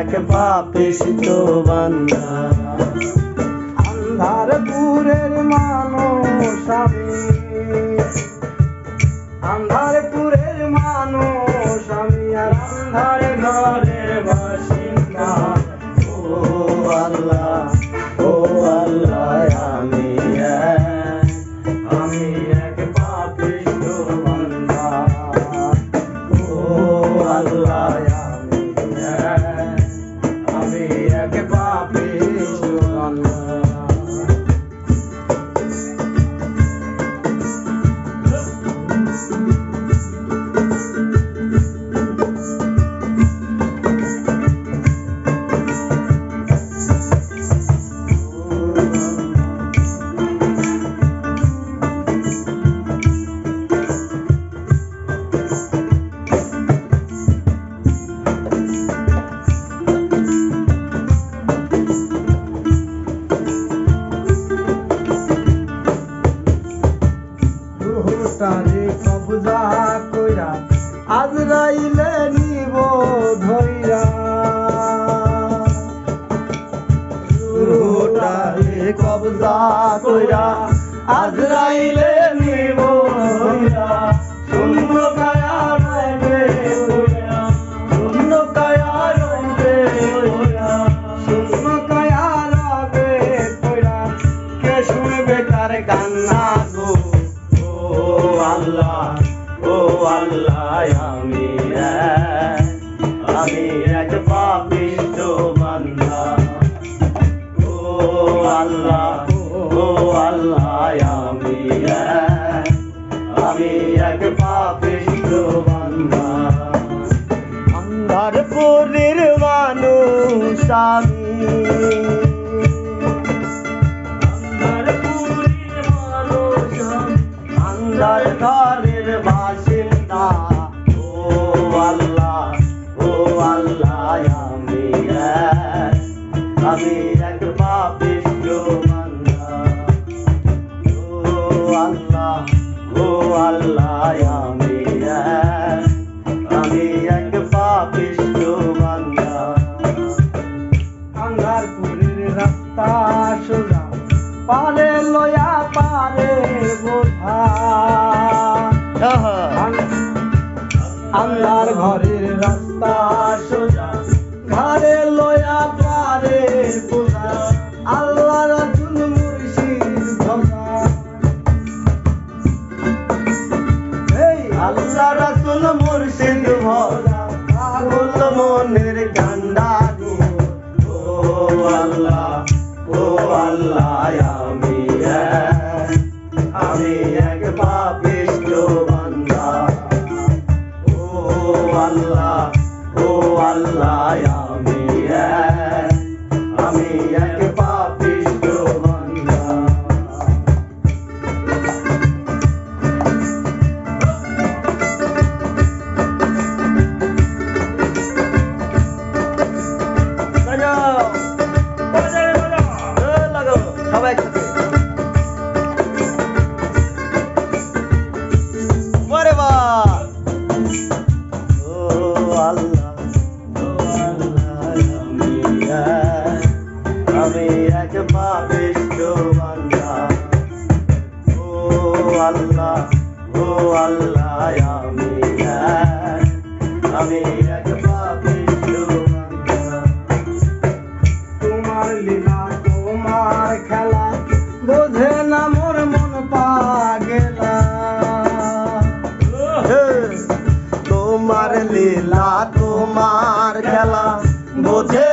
এক পাপিষ্ট বান্দা আন্ধারপুরের মানুষ আমি আল্লাহ কইরা আজরাইলে নিব শূন্য কায়া কইরা, শূন্য কায়া কইরা। শূন্য কায়া রবে কইরা, কে শুনবে তার আল্লাহ, ও আল্লাহ, আমি আমি এক আমি আন্ধার ঘরের বাসিন্দা ও আল্লাহ ও আল্লাহ আমি আমি এক পাপিষ্ট বান্দা ও আল্লাহ ও আল্লাহ আন্ধারপুরের রাস্তা সোজা। পারে লয়া পারে বোঝা। আন্ধার ঘরের রাস্তা সোজা। ঘরে লয়া পারে বোঝা। আল্লাহ রাজুল মুর্শিদ এই আল্লাহ রাসুল মুর্শিদ আমি এক তোমার লীলা তোমার খেলা বোঝে না মোর মন পাগেলা। তোমার লীলা তোমার খেলা বোঝে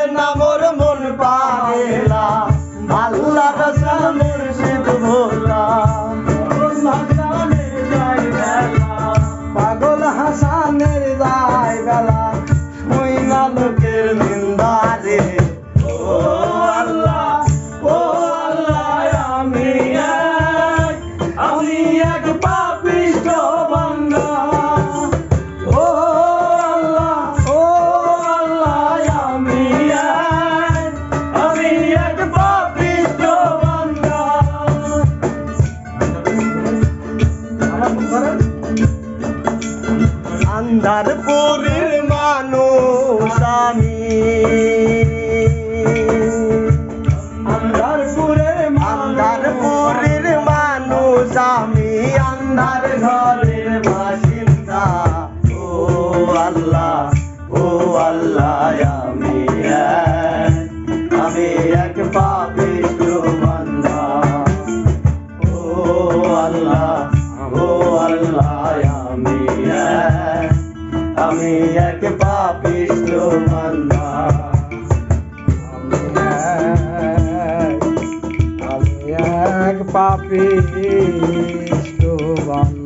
আন্ধারপুরের মানুষ আমি। আন্ধারপুরের আন্ধারপুরের মানুষ আমি। আন্ধার ঘরের বাসিন্দা। ও আল্লাহ ও আল্লাহ আমি আমি এক পাপিষ্ট বান্দা ও আল্লাহ আমি এক পাপিষ্ট বান্দা। আমি এক পাপি বান্দা।